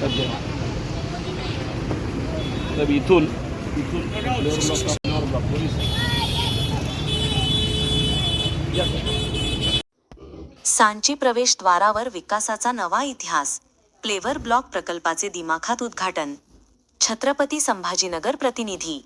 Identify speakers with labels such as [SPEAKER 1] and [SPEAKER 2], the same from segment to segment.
[SPEAKER 1] सध्या तर इथून इथून
[SPEAKER 2] सांची प्रवेशद्वारावर विकासाचा नवा इतिहास प्लेवर ब्लॉक प्रकल्पाचे दिमाखात उद्घाटन छत्रपती संभाजीनगर प्रतिनिधी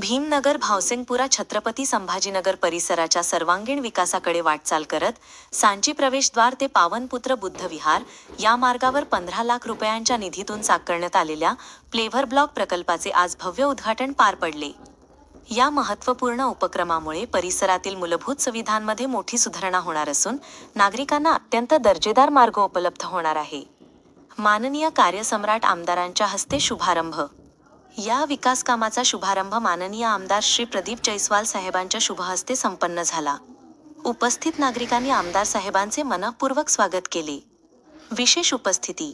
[SPEAKER 2] भीमनगर भावसिंगपुरा छत्रपती संभाजीनगर परिसराच्या सर्वांगीण विकासाकडे वाटचाल करत सांची प्रवेशद्वार ते पावनपुत्र बुद्ध विहार या मार्गावर पंधरा लाख रुपयांच्या निधीतून साकारण्यात आलेल्या प्लेव्हर ब्लॉक प्रकल्पाचे आज भव्य उद्घाटन पार पडले. या महत्त्वपूर्ण उपक्रमामुळे परिसरातील मूलभूत सुविधांमध्ये मोठी सुधारणा होणार असून नागरिकांना अत्यंत दर्जेदार मार्ग उपलब्ध होणार आहे. माननीय कार्यसम्राट आमदारांच्या हस्ते शुभारंभ. या विकास कामाचा शुभारंभ माननीय आमदार श्री प्रदीप जैस्वाल साहेबांच्या शुभहस्ते संपन्न झाला. उपस्थित नागरिकांनी आमदार साहेबांचे मनपूर्वक स्वागत केले. विशेष उपस्थिती.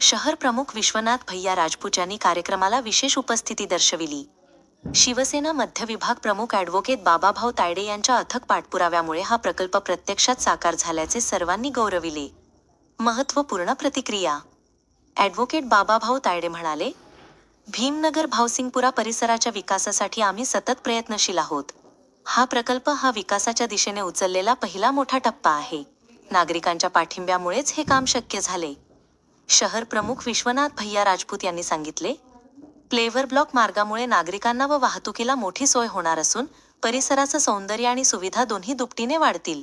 [SPEAKER 2] शहर प्रमुख विश्वनाथ भैया राजपूत यांनी कार्यक्रमाला विशेष उपस्थिती दर्शविली. शिवसेना मध्य विभाग प्रमुख ॲडव्होकेट बाबाभाऊ तायडे यांच्या अथक पाठपुराव्यामुळे हा प्रकल्प प्रत्यक्षात साकार झाल्याचे सर्वांनी गौरविले. महत्त्वपूर्ण प्रतिक्रिया. ॲडव्होकेट बाबाभाऊ तायडे म्हणाले भीमनगर भावसिंगपुरा परिसराच्या विकासासाठी आम्ही सतत प्रयत्नशील आहोत. हा प्रकल्प हा विकासाच्या दिशेने उचललेला पहिला मोठा टप्पा आहे. नागरिकांच्या पाठिंब्यामुळेच हे काम शक्य झाले. शहर प्रमुख विश्वनाथ भैया राजपूत यांनी सांगितले प्लेवर ब्लॉक मार्गामुळे नागरिकांना व वाहतुकीला मोठी सोय होणार असून परिसराचं सौंदर्य आणि सुविधा दोन्ही दुपटीने वाढतील.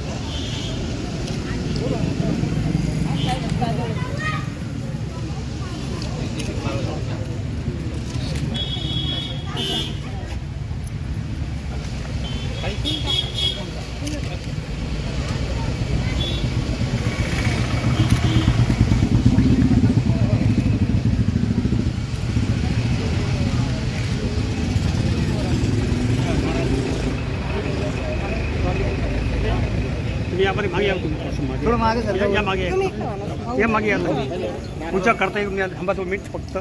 [SPEAKER 3] तुम्ही यामध्ये मागे या तुम्ही मागे.
[SPEAKER 4] थोडं मागे सरका.
[SPEAKER 3] या- या मागे या. या मागे या तुम्ही. पुढच्या करता येईल तुम्ही थांबा तो मिनिट फक्त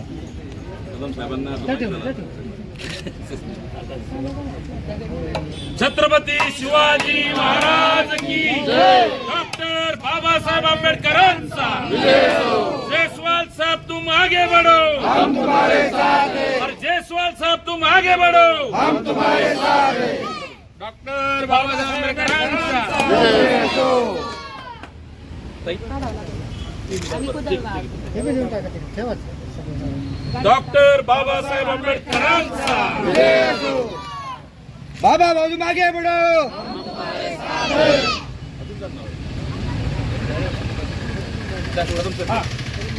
[SPEAKER 5] छत्रपती शिवाजी महाराज की डॉक्टर बाबासाहेब आंबेडकरांचा जयस्वाल साहब तुम आगे बढ़ो हम तुम्हारे साथ हैं और जयस्वाल साहब तुम आगे बढ़ो हम तुम्हारे साथ हैं डॉक्टर बाबासाहेब आंबेडकरांचा
[SPEAKER 4] हे.
[SPEAKER 5] डॉक्टर बाबासाहेब आंबेडकरांचा.
[SPEAKER 4] बाबा बाजू मागे बडो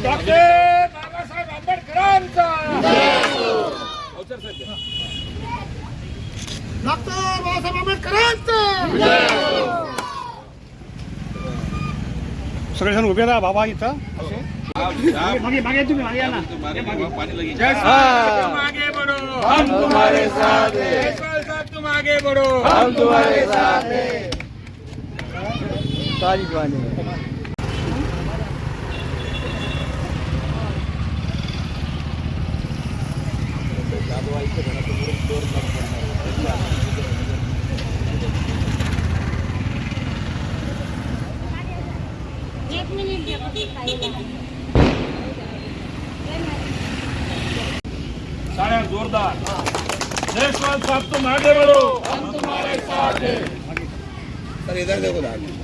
[SPEAKER 5] डॉक्टर बाबासाहेब आंबेडकरांचा.
[SPEAKER 4] डॉक्टर बाबासाहेब आंबेडकरांचं
[SPEAKER 3] सगळेजण उभे राहा बाबा इथं असे. मागे मागे मागे तुम्ही मागे या ना
[SPEAKER 1] पाणी लगेच
[SPEAKER 5] जयस्वाल तुम आगे बढ़ो हम तुम्हारे साथ हैं जयस्वाल साहब तुम आगे बढ़ो हम तुम्हारे साथ हैं
[SPEAKER 6] एक मिनिट द्या
[SPEAKER 5] जोरदार जयस्वाल साहब तुम आगे बढ़ो हम तुम्हारे साथ हैं
[SPEAKER 4] सर इधर देखो दादा.